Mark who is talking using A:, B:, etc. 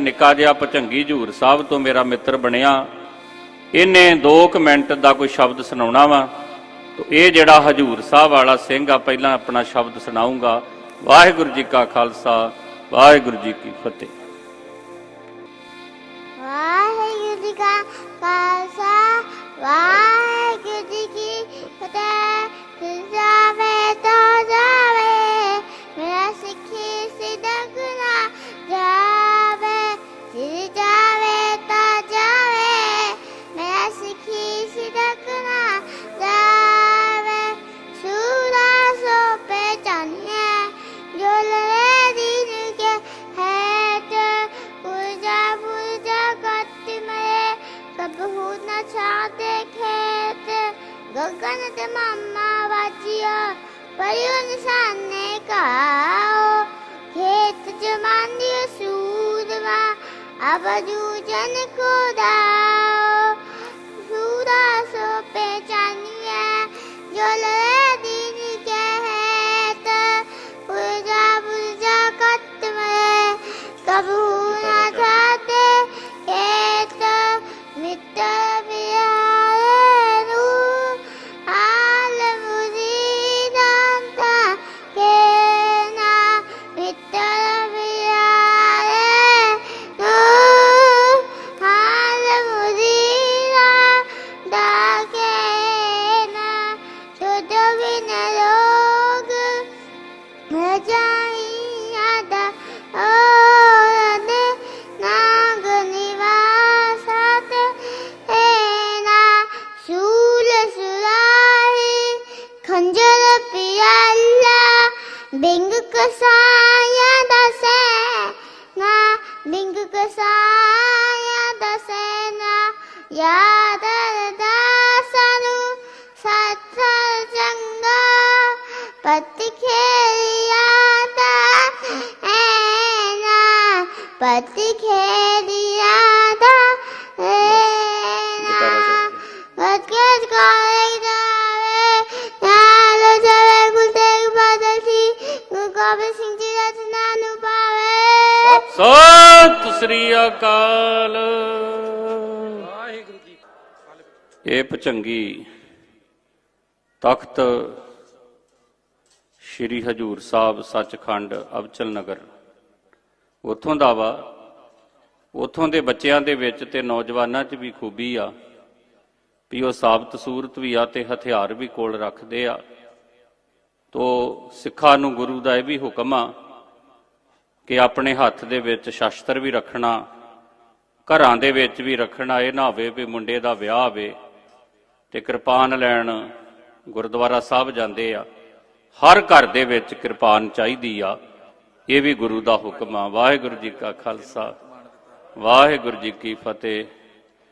A: ਨਿੱਕਾ ਜਿਹਾ ਭਚੰਗੀ ਝੂਰ ਸਾਹਿਬ ਤੋਂ ਮੇਰਾ ਮਿੱਤਰ ਬਣਿਆ। ਇਹਨੇ 2 ਮਿੰਟ ਦਾ ਕੋਈ ਸ਼ਬਦ ਸੁਣਾਉਣਾ ਵਾ। ਤੋ ਇਹ ਜਿਹੜਾ ਹਜੂਰ ਸਾਹਿਬ ਵਾਲਾ ਸਿੰਘ ਆ, ਪਹਿਲਾਂ ਆਪਣਾ ਸ਼ਬਦ ਸੁਣਾਉਂਗਾ ਵਾਹਿਗੁਰੂ ਜੀ ਕਾ ਖਾਲਸਾ, ਵਾਹਿਗੁਰੂ ਜੀ ਕੀ ਫਤਿਹ।
B: ਗਗਨ ਤੇ ਮਾਮਾ ਵਾਜਿਆ ਪਰਿਓ ਨਿਸ਼ਾਨੇ ਕਾਓ ਖੇਤ ਜਮਾਨੀ ਸੂਦਵਾ ਅਬ ਜੂਜਨ ਕੋ ਦਾਓ ਬਿੰਗ ਕਸਾਇਆ ਦਸੇ ਨਾ, ਬਿੰਗ ਕਸਾਇਆ ਦਸੇ ਨਾ। ਯਾਦ ਦਾਸਨੂ ਸੱਚ ਚੰਗਾ ਪਤੀ ਖੇਲਿਆ ਦਾ ਐਨਾ
A: ਸਤਿ ਸ੍ਰੀ ਅਕਾਲ। ਇਹ ਭਚੰਗੀ ਤਖਤ ਸ੍ਰੀ ਹਜੂਰ ਸਾਹਿਬ ਸੱਚਖੰਡ ਅਵਚਲ ਨਗਰ। ਉੱਥੋਂ ਦਾ ਵਾ। ਉੱਥੋਂ ਦੇ ਬੱਚਿਆਂ ਦੇ ਵਿੱਚ ਤੇ ਨੌਜਵਾਨਾਂ 'ਚ ਵੀ ਖੂਬੀ ਆ। ਵੀ ਉਹ ਸਾਬਤ ਸੂਰਤ ਵੀ ਆ ਤੇ ਹਥਿਆਰ ਵੀ ਕੋਲ ਰੱਖਦੇ ਆ। ਤੋ ਸਿੱਖਾਂ ਨੂੰ ਗੁਰੂ ਦਾ ਇਹ ਵੀ ਹੁਕਮ ਆ ਕਿ ਆਪਣੇ ਹੱਥ ਦੇ ਵਿੱਚ ਸ਼ਸਤਰ ਵੀ ਰੱਖਣਾ, ਘਰਾਂ ਦੇ ਵਿੱਚ ਵੀ ਰੱਖਣਾ, ਇਹ ਨਾ ਹੋਵੇ ਵੀ ਮੁੰਡੇ ਦਾ ਵਿਆਹ ਹੋਵੇ ਤੇ ਕਿਰਪਾਨ ਲੈਣ ਗੁਰਦੁਆਰਾ ਸਾਹਿਬ ਜਾਂਦੇ ਆ। ਹਰ ਘਰ ਦੇ ਵਿੱਚ ਕਿਰਪਾਨ ਚਾਹੀਦੀ ਆ। ਇਹ ਵੀ ਗੁਰੂ ਦਾ ਹੁਕਮ ਆ। ਵਾਹਿਗੁਰੂ ਜੀ ਕਾ ਖਾਲਸਾ। ਵਾਹਿਗੁਰੂ ਜੀ ਕੀ ਫਤਿਹ।